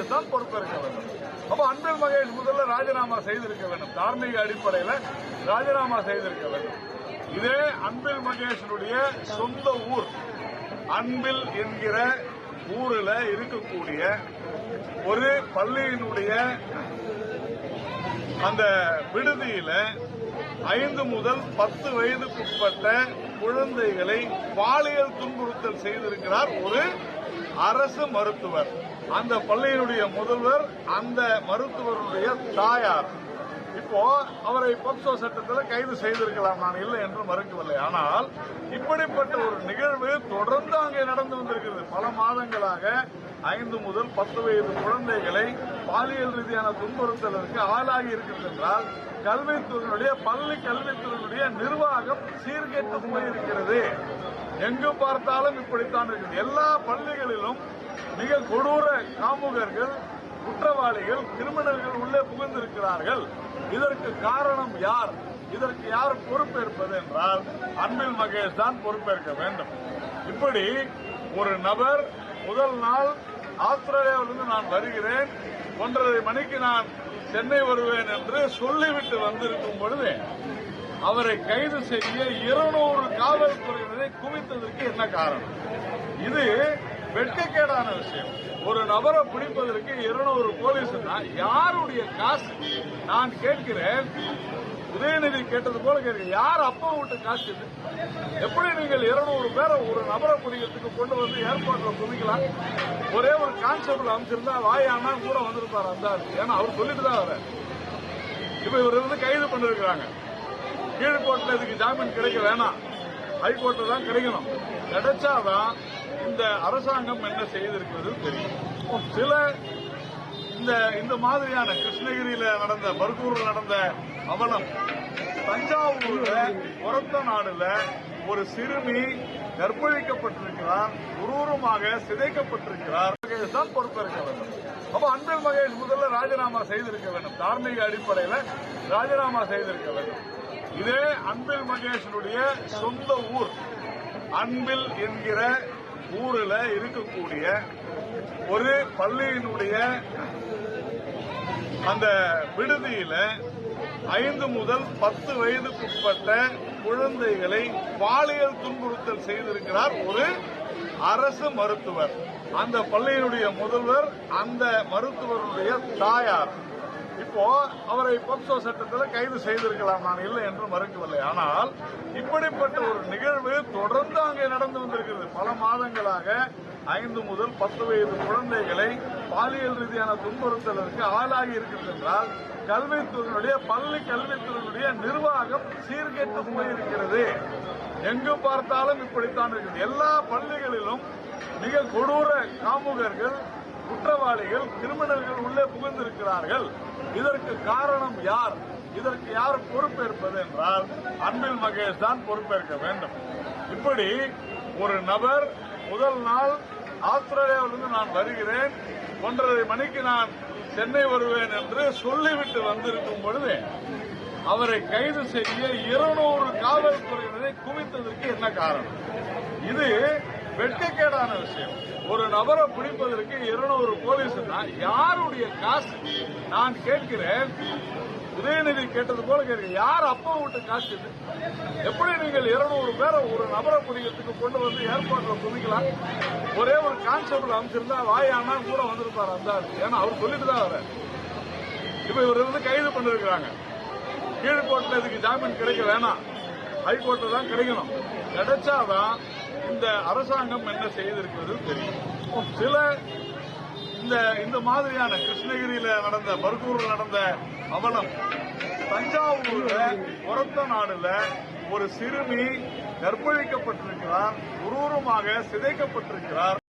காங்கிரஸ் தான் பொறுப்பேற்க வேண்டும் அப்ப அன்பில் மகேஷ் முதல்ல ராஜினாமா செய்திருக்க வேண்டும். தார்மீக அடிப்படையில் ராஜினாமா செய்திருக்க வேண்டும். இதே அன்பில் மகேஷனுடைய சொந்த ஊர் அன்பில் என்கிற ஊரில் இருக்கக்கூடிய ஒரு பள்ளியினுடைய அந்த விடுதியில ஐந்து முதல் பத்து வயதுக்குட்பட்ட குழந்தைகளை பாலியல் துன்புறுத்தல் செய்திருக்கிறார் ஒரு அரசு மருத்துவர். அந்த பள்ளியினுடைய முதல்வர் அந்த மருத்துவருடைய தாயார். இப்போ அவரை போக்சோ சட்டத்தில் கைது செய்திருக்கலாம் நான் இல்லை என்று மறுக்கவில்லை. ஆனால் இப்படிப்பட்ட ஒரு நிகழ்வு தொடர்ந்து அங்கே நடந்து வந்திருக்கிறது. பல மாதங்களாக ஐந்து முதல் பத்து வயது குழந்தைகளை பாலியல் ரீதியான துன்புறுத்தலுக்கு ஆளாகி இருக்கிறது என்றால் கல்வித்துறையினுடைய பள்ளி கல்வித்துறையினுடைய நிர்வாகம் சீர்கெட்டு போயிருக்கிறது. எங்கு பார்த்தாலும் இப்படித்தான் இருக்குது. எல்லா பள்ளிகளிலும் மிக கொடூர காமுகர்கள் குற்றவாளிகள் கிரிமினல்கள் உள்ளே புகுந்திருக்கிறார்கள். இதற்கு காரணம் யார்? இதற்கு யார் பொறுப்பேற்பது என்றால் அன்பில் மகேஷ் தான் பொறுப்பேற்க வேண்டும். இப்படி ஒரு நபர் முதல் நாள் ஆஸ்திரேலியாவிலிருந்து நான் வருகிறேன். ஒன்றரை மணிக்கு நான் சென்னை வருவேன் என்று சொல்லிவிட்டு வந்திருக்கும் பொழுது அவரை கைது செய்ய இருநூறு காவல்துறையினரை குவித்ததற்கு என்ன காரணம்? இது வெட்கக்கேடான விஷயம். ஒரு நபரை பிடிப்பதற்கு இருநூறு போலீஸ் யாருடைய காசு? நான் கேட்கிறேன். உதயநிதி கேட்டது போல கேட்க யார் அப்பா விட்டு காசு இது? எப்படி நீங்கள் இருநூறு பேரை ஒரு நபரை பிடிக்கிறதுக்கு கொண்டு வந்து ஏற்பாட்டில் குவிக்கலாம்? ஒரே ஒரு கான்ஸ்டபிள் அமைச்சிருந்தா வாயானா கூட வந்திருப்பார் அந்த ஏன்னா அவர் சொல்லிட்டு தான் வர இப்ப இவர் வந்து கைது பண்ணிருக்கிறாங்க. கீழ்கோர்ட்ல இதுக்கு ஜாமீன் கிடைக்க வேணாம். ஹைகோர்ட்டில் தான் கிடைக்கணும். கிடைச்சாதான் இந்த அரசாங்கம் என்ன செய்திருக்கிறது தெரியும். சில இந்த இந்த மாதிரியான கிருஷ்ணகிரியில நடந்த பர்கூர்ல நடந்த அவலம் தஞ்சாவூர்ல புறத்த நாடுல ஒரு சிறுமி கற்பழிக்கப்பட்டிருக்கிறார் குரூரமாக சிதைக்கப்பட்டிருக்கிறார். மகேஷ் தான் பொறுப்பேற்க வேண்டும். அப்ப அன்பில் மகேஷ் முதல்ல ராஜினாமா செய்திருக்க வேண்டும். தார்மீக அடிப்படையில் ராஜினாமா செய்திருக்க வேண்டும். இதே அன்பில் மகேஷனுடைய சொந்த ஊர் அன்பில் என்கிற ஊரில் இருக்கக்கூடிய ஒரு பள்ளியினுடைய அந்த விடுதியில ஐந்து முதல் பத்து வயதுக்குட்பட்ட குழந்தைகளை பாலியல் துன்புறுத்தல் செய்திருக்கிறார் ஒரு அரசு மருத்துவர். அந்த பள்ளியினுடைய முதல்வர் அந்த மருத்துவருடைய தாயார். இப்போ அவரை போக்சோ சட்டத்தில் கைது செய்திருக்கலாம் நான் இல்லை என்று மறுக்கவில்லை. ஆனால் இப்படிப்பட்ட ஒரு நிகழ்வு தொடர்ந்து அங்கே நடந்து வந்திருக்கிறது. பல மாதங்களாக ஐந்து முதல் பத்து வயது குழந்தைகளை பாலியல் ரீதியான துன்புறுத்தலுக்கு ஆளாகி இருக்கிறது என்றால் கல்வித்துறையினுடைய பள்ளி கல்வித்துறையினுடைய நிர்வாகம் சீர்கெட்டு போயிருக்கிறது எங்கு பார்த்தாலும் இப்படித்தான் இருக்குது. எல்லா பள்ளிகளிலும் மிக கொடூர காமுகர்கள் குற்றவாளிகள் கிரிமினல்கள் உள்ளே புகுந்திருக்கிறார்கள். இதற்கு காரணம் யார்? இதற்கு யார் பொறுப்பேற்பது என்றால் அன்பில் மகேஷ் தான் பொறுப்பேற்க வேண்டும். இப்படி ஒரு நபர் முதல் நாள் ஆஸ்திரேலியாவிலிருந்து நான் வருகிறேன். ஒன்றரை மணிக்கு நான் சென்னை வருவேன் என்று சொல்லிவிட்டு வந்திருக்கும் பொழுது அவரை கைது செய்ய இருநூறு காவல்துறையினரை குவித்ததற்கு என்ன காரணம்? இது வெட்கக்கேடான விஷயம். ஒரு நபரை பிடிப்பதற்கு இருநூறு போலீஸ் யாருடைய காசு? நான் கேட்கிறேன் உதயநிதி கேட்டது போல கேட்க யார் அப்பா விட்டு காசு எப்படி நீங்கள் இருநூறு பேரை ஒரு நபரை புதியத்துக்கு கொண்டு வந்து ஏற்பாடுல குவிக்கலாம்? ஒரே ஒரு கான்ஸ்டபிள் அமைச்சிருந்தா வாயானா கூட வந்திருப்பார் அந்த ஏன்னா அவர் சொல்லிட்டு தான் வர இப்ப இவர் வந்து கைது பண்ணிருக்கிறாங்க. கீழ்கோட்டில் இதுக்கு ஜாமீன் கிடைக்க வேணாம். ஹைகோர்ட்ல தான் கிடைக்கணும். கிடைச்சாதான் இந்த அரசாங்கம் என்ன செய்திருக்கிறது தெரியும். சில இந்த இந்த மாதிரியான கிருஷ்ணகிரியில நடந்த பர்கூர்ல நடந்த அவலம். தஞ்சாவூர்ல புறத்த நாடுல ஒரு சிறுமி கற்பழிக்கப்பட்டிருக்கிறார் குரூரமாக சிதைக்கப்பட்டிருக்கிறார்.